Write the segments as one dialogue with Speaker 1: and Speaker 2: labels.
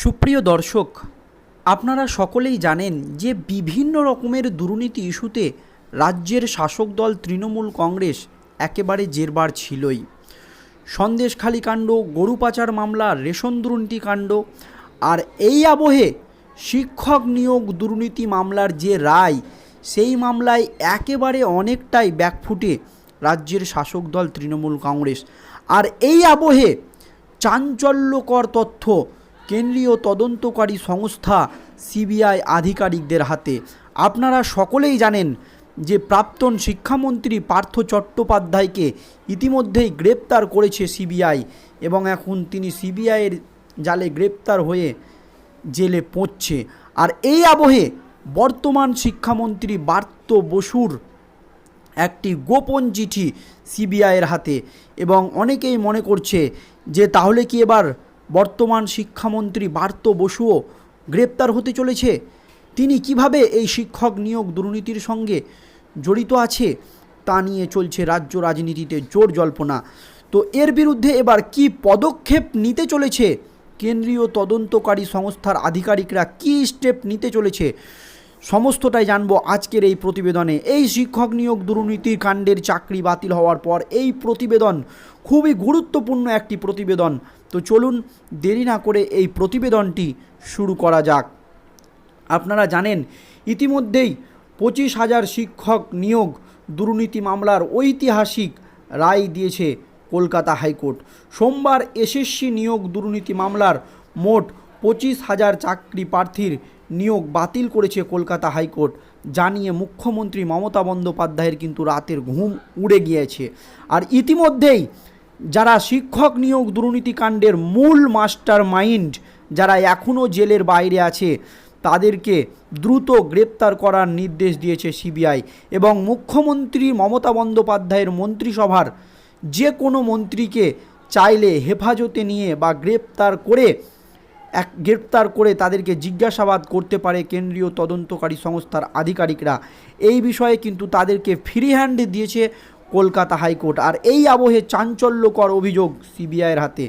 Speaker 1: সুপ্রিয় দর্শক, আপনারা সকলেই জানেন যে বিভিন্ন রকমের দুর্নীতি ইস্যুতে রাজ্যের শাসক দল তৃণমূল কংগ্রেস একেবারে জেরবার ছিলই। সন্দেশখালী কাণ্ড, গরু পাচার মামলা, রেশন দুর্নীতি কাণ্ড, আর এই আবহে শিক্ষক নিয়োগ দুর্নীতি মামলার যে রায়, সেই মামলায় একেবারে অনেকটাই ব্যাকফুটে রাজ্যের শাসক দল তৃণমূল কংগ্রেস। আর এই আবহে চাঞ্চল্যকর তথ্য কেন্দ্রীয় তদন্তকারী সংস্থা সিবিআই আধিকারিকদের হাতে। আপনারা সকলেই জানেন যে প্রাক্তন শিক্ষামন্ত্রী পার্থ চট্টোপাধ্যায়কে ইতিমধ্যেই গ্রেপ্তার করেছে সিবিআই এবং এখন তিনি সিবিআইয়ের জালে গ্রেপ্তার হয়ে জেলে পৌঁছছে। আর এই আবহে বর্তমান শিক্ষামন্ত্রী বার্ত বসুর একটি গোপন চিঠি সিবিআইয়ের হাতে এবং অনেকেই মনে করছে যে তাহলে কি এবার বর্তমান শিক্ষামন্ত্রী বার্ত বসুও গ্রেপ্তার হতে চলেছে। তিনি কীভাবে এই শিক্ষক নিয়োগ দুর্নীতির সঙ্গে জড়িত আছে, তা নিয়ে চলছে রাজ্য রাজনীতিতে জোর জল্পনা। তো এর বিরুদ্ধে এবার কি পদক্ষেপ নিতে চলেছে? কেন্দ্রীয় তদন্তকারী সংস্থার আধিকারিকরা কী স্টেপ নিতে চলেছে? সমস্তটাই জানব আজকের এই প্রতিবেদনে। এই শিক্ষক নিয়োগ দুর্নীতির কাণ্ডের চাকরি বাতিল হওয়ার পর এই প্রতিবেদন খুবই গুরুত্বপূর্ণ একটি প্রতিবেদন। তো চলুন দেরি না করে এই প্রতিবেদনটি শুরু করা যাক। আপনারা জানেন, ইতিমধ্যেই পঁচিশ হাজার শিক্ষক নিয়োগ দুর্নীতি মামলার ঐতিহাসিক রায় দিয়েছে কলকাতা হাইকোর্ট। সোমবার এসএসসি নিয়োগ দুর্নীতি মামলার মোট পঁচিশ হাজার চাকরি প্রার্থীর নিয়োগ বাতিল করেছে কলকাতা হাইকোর্ট, জানিয়ে মুখ্যমন্ত্রী মমতা বন্দ্যোপাধ্যায়ের কিন্তু রাতের ঘুম উড়ে গিয়েছে। আর ইতিমধ্যেই যারা শিক্ষক নিয়োগ দুর্নীতিকাণ্ডের মূল মাস্টার মাইন্ড যারা এখনও জেলের বাইরে আছে, তাদেরকে দ্রুত গ্রেপ্তার করার নির্দেশ দিয়েছে সিবিআই এবং মুখ্যমন্ত্রী মমতা বন্দ্যোপাধ্যায়ের মন্ত্রিসভার যে কোনো মন্ত্রীকে চাইলে হেফাজতে নিয়ে বা গ্রেপ্তার করে এক, গ্রেপ্তার করে তাদেরকে জিজ্ঞাসাবাদ করতে পারে কেন্দ্রীয় তদন্তকারী সংস্থার আধিকারিকরা। এই বিষয়ে কিন্তু তাদেরকে ফ্রি হ্যান্ড দিয়েছে কলকাতা হাইকোর্ট। আর এই আবহে চাঞ্চল্যকর অভিযোগ সিবিআইয়ের হাতে।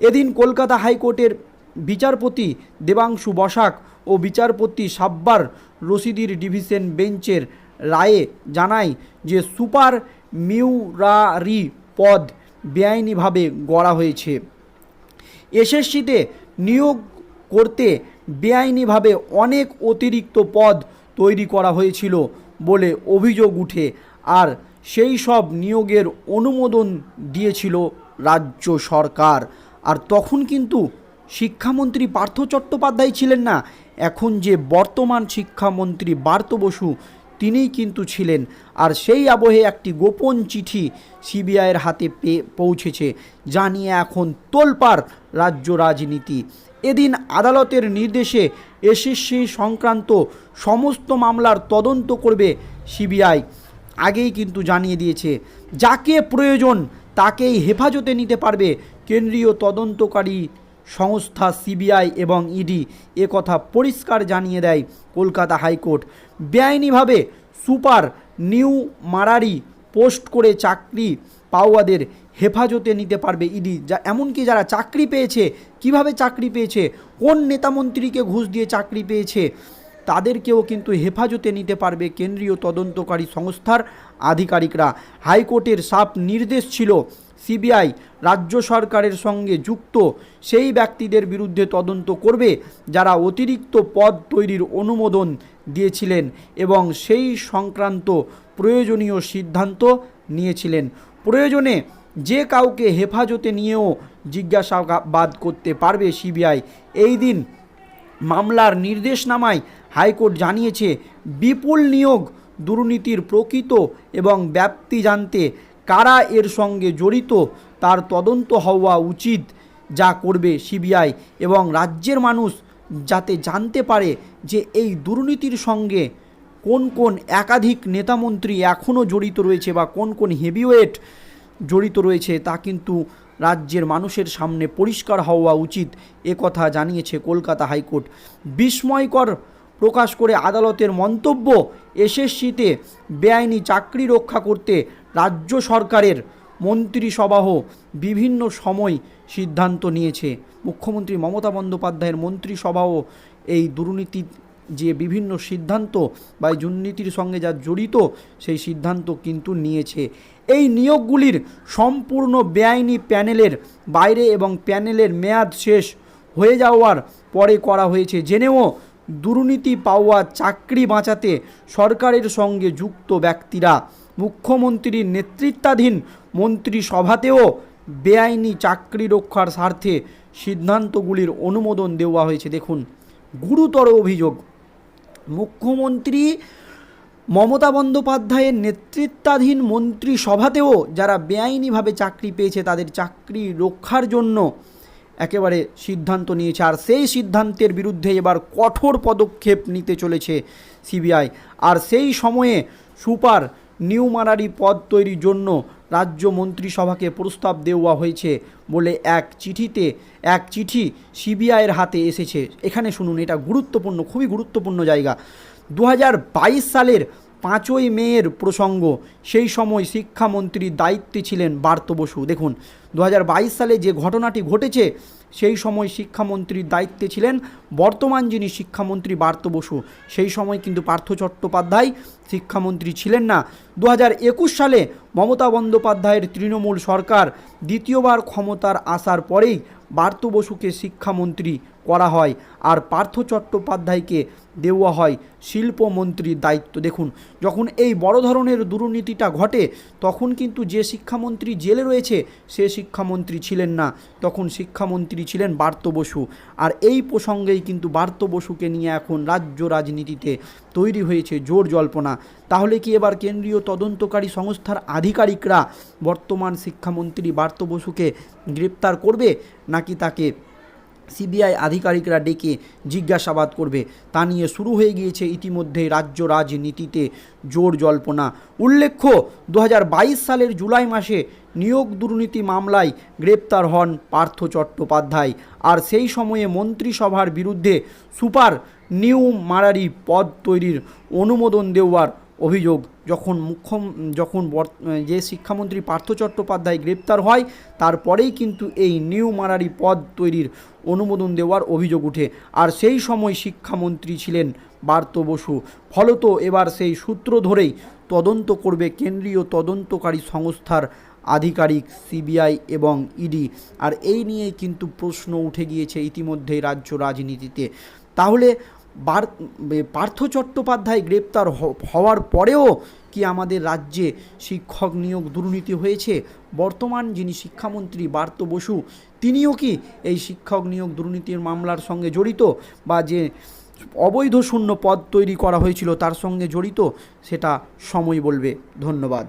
Speaker 1: এদিন কলকাতা হাইকোর্টের বিচারপতি দেবাংশু বসাক ও বিচারপতি সাব্বার রশিদির ডিভিশন বেঞ্চের রায়ে জানায় যে সুপার মিউরারি পদ বেআইনিভাবে গড়া হয়েছে। এসএসসিতে নিয়োগ করতে বেআইনিভাবে অনেক অতিরিক্ত পদ তৈরি করা হয়েছিল বলে অভিযোগ উঠে। আর সেই সব নিয়োগের অনুমোদন দিয়েছিল রাজ্য সরকার। আর তখন কিন্তু শিক্ষামন্ত্রী পার্থ চট্টোপাধ্যায় ছিলেন না, এখন যে বর্তমান শিক্ষামন্ত্রী বার্ত বসু, তিনিই কিন্তু ছিলেন। আর সেই আবহে একটি গোপন চিঠি সিবিআইয়ের হাতে পেয়ে পৌঁছেছে, যা নিয়ে এখন তোলপাড় রাজ্য রাজনীতি। এদিন আদালতের নির্দেশে এসএসসি সংক্রান্ত সমস্ত মামলার তদন্ত করবে সিবিআই। আগেই কিন্তু জানিয়ে দিয়েছে, যাকে প্রয়োজন তাকেই হেফাজতে নিতে পারবে কেন্দ্রীয় তদন্তকারী সংস্থা সিবিআই এবং ইডি। এ কথা পরিষ্কার জানিয়ে দেয় কলকাতা হাইকোর্ট। বেআইনিভাবে সুপার নিউ মারারি পোস্ট করে চাকরি পাওয়াদের হেফাজতে নিতে পারবে ইডি। যা, এমনকি যারা চাকরি পেয়েছে, কীভাবে চাকরি পেয়েছে, কোন নেতামন্ত্রীকে ঘুষ দিয়ে চাকরি পেয়েছে তাদেরকেও কিন্তু হেফাজতে নিতে পারবে কেন্দ্রীয় তদন্তকারী সংস্থার আধিকারিকরা। হাইকোর্টের সাফ নির্দেশ ছিল সিবিআই রাজ্য সরকারের সঙ্গে যুক্ত সেই ব্যক্তিদের বিরুদ্ধে তদন্ত করবে যারা অতিরিক্ত পদ তৈরির অনুমোদন দিয়েছিলেন এবং সেই সংক্রান্ত প্রয়োজনীয় সিদ্ধান্ত নিয়েছিলেন। প্রয়োজনে যে কাউকে হেফাজতে নিয়েও জিজ্ঞাসাবাদ করতে পারবে সিবিআই। এই দিন মামলার নির্দেশনামায় হাইকোর্ট জানিয়েছে, বিপুল নিয়োগ দুর্নীতির প্রকৃত এবং ব্যাপ্তি জানতে কারা এর সঙ্গে জড়িত তার তদন্ত হওয়া উচিত, যা করবে সিবিআই এবং রাজ্যের মানুষ যাতে জানতে পারে যে এই দুর্নীতির সঙ্গে কোন কোন একাধিক নেতামন্ত্রী এখনও জড়িত রয়েছে বা কোন কোন হেভিওয়েট জড়িত রয়েছে, তা কিন্তু রাজ্যের মানুষের সামনে পরিষ্কার হওয়া উচিত, এ কথা জানিয়েছে কলকাতা হাইকোর্ট। বিস্ময়কর প্রকাশ করে আদালতের মন্তব্য এসএসসিতে বেআইনি চাকরি রক্ষা করতে রাজ্য সরকারের মন্ত্রিসভাহ বিভিন্ন সময় সিদ্ধান্ত নিয়েছে। মুখ্যমন্ত্রী মমতা বন্দ্যোপাধ্যায়ের মন্ত্রিসভাও এই দুর্নীতির যে বিভিন্ন সিদ্ধান্ত বা দুর্নীতির সঙ্গে যা জড়িত, সেই সিদ্ধান্ত কিন্তু নিয়েছে। এই নিয়োগগুলির সম্পূর্ণ বেআইনি প্যানেলের বাইরে এবং প্যানেলের মেয়াদ শেষ হয়ে যাওয়ার পরে করা হয়েছে। জেনেও দুর্নীতি পাওয়া চাকরি বাঁচাতে সরকারের সঙ্গে যুক্ত ব্যক্তিরা। মুখ্যমন্ত্রীর নেতৃত্বাধীন মন্ত্রিসভাতেও বেআইনি চাকরি রক্ষার স্বার্থে সিদ্ধান্তগুলির অনুমোদন দেওয়া হয়েছে। দেখুন, গুরুতর অভিযোগ। মুখ্যমন্ত্রী মমতা বন্দ্যোপাধ্যায়ের নেতৃত্বাধীন মন্ত্রিসভাতেও যারা বেআইনিভাবে চাকরি পেয়েছে, তাদের চাকরি রক্ষার জন্য একেবারে সিদ্ধান্ত নিয়েছে। আর সেই সিদ্ধান্তের বিরুদ্ধে এবার কঠোর পদক্ষেপ নিতে চলেছে সিবিআই। আর সেই সময়ে সুপার নিউমারারি পদ তৈরির জন্য রাজ্য মন্ত্রিসভাকে প্রস্তাব দেওয়া হয়েছে বলে এক চিঠিতে, এক চিঠি সিবিআইয়ের হাতে এসেছে। এখানে শুনুন, এটা গুরুত্বপূর্ণ, খুবই গুরুত্বপূর্ণ জায়গা। দু হাজার বাইশ সালের পাঁচই মেয়ের প্রসঙ্গ। সেই সময় শিক্ষামন্ত্রীর দায়িত্বে ছিলেন বার্ত বসু। দেখুন দু হাজার বাইশ সালে যে ঘটনাটি ঘটেছে, সেই সময় শিক্ষামন্ত্রীর দায়িত্বে ছিলেন বর্তমান যিনি শিক্ষামন্ত্রী বার্ত বসু। সেই সময় কিন্তু পার্থ চট্টোপাধ্যায় শিক্ষামন্ত্রী ছিলেন না। দু হাজার একুশ সালে মমতা বন্দ্যোপাধ্যায়ের তৃণমূল সরকার দ্বিতীয়বার ক্ষমতার আসার পরেই বার্ত বসুকে শিক্ষামন্ত্রী করা হয়। আর পার্থ চট্টোপাধ্যায়কে দেওয়া হয় শিল্পমন্ত্রীর দায়িত্ব। দেখুন, যখন এই বড় ধরনের দুর্নীতিটা ঘটে, তখন কিন্তু যে শিক্ষামন্ত্রী জেলে রয়েছে, সে শিক্ষামন্ত্রী ছিলেন না। তখন শিক্ষামন্ত্রী ছিলেন বার্ত বসু। আর এই প্রসঙ্গেই কিন্তু বার্ত বসুকে নিয়ে এখন রাজ্য রাজনীতিতে তৈরি হয়েছে জোর জল্পনা। তাহলে কি এবার কেন্দ্রীয় তদন্তকারী সংস্থার আধিকারিকরা বর্তমান শিক্ষামন্ত্রী বার্ত বসুকে গ্রেপ্তার করবে, নাকি তাকে সিবিআই আধিকারিকরা ডেকে জিজ্ঞাসাবাদ করবে। তা নিয়ে শুরু হয়ে গিয়েছে ইতিমধ্যে রাজ্য রাজনীতিতে জোর জল্পনা। উল্লেখ্য দু হাজার বাইশ সালের জুলাই মাসে নিয়োগ দুর্নীতি মামলায় গ্রেপ্তার হন পার্থ চট্টোপাধ্যায়। আর সেই সময়ে মন্ত্রিসভার বিরুদ্ধে সুপার নিউ মারারি পদ তৈরির অনুমোদন দেওয়ার অভিযোগ, যখন মুখ্য যখন যে শিক্ষামন্ত্রী পার্থ চট্টোপাধ্যায় গ্রেপ্তার হয়, তারপরেই কিন্তু এই নিউ মারারি পদ তৈরির অনুমোদন দেওয়ার অভিযোগ উঠে। আর সেই সময় শিক্ষামন্ত্রী ছিলেন বার্ত বসু। ফলত এবার সেই সূত্র ধরেই তদন্ত করবে কেন্দ্রীয় তদন্তকারী সংস্থার আধিকারিক, সিবিআই এবং ইডি। আর এই নিয়েই কিন্তু প্রশ্ন উঠে গিয়েছে ইতিমধ্যেই রাজ্য রাজনীতিতে। তাহলে পার্থ চট্টোপাধ্যায় গ্রেপ্তার হওয়ার পরেও কি আমাদের রাজ্যে শিক্ষক নিয়োগ দুর্নীতি হয়েছে? বর্তমান যিনি শিক্ষামন্ত্রী বার্ত বসু, তিনিও কি এই শিক্ষক নিয়োগ দুর্নীতির মামলার সঙ্গে জড়িত বা যে অবৈধ শূন্য পদ তৈরি করা হয়েছিল তার সঙ্গে জড়িত? সেটা সময় বলবে। ধন্যবাদ।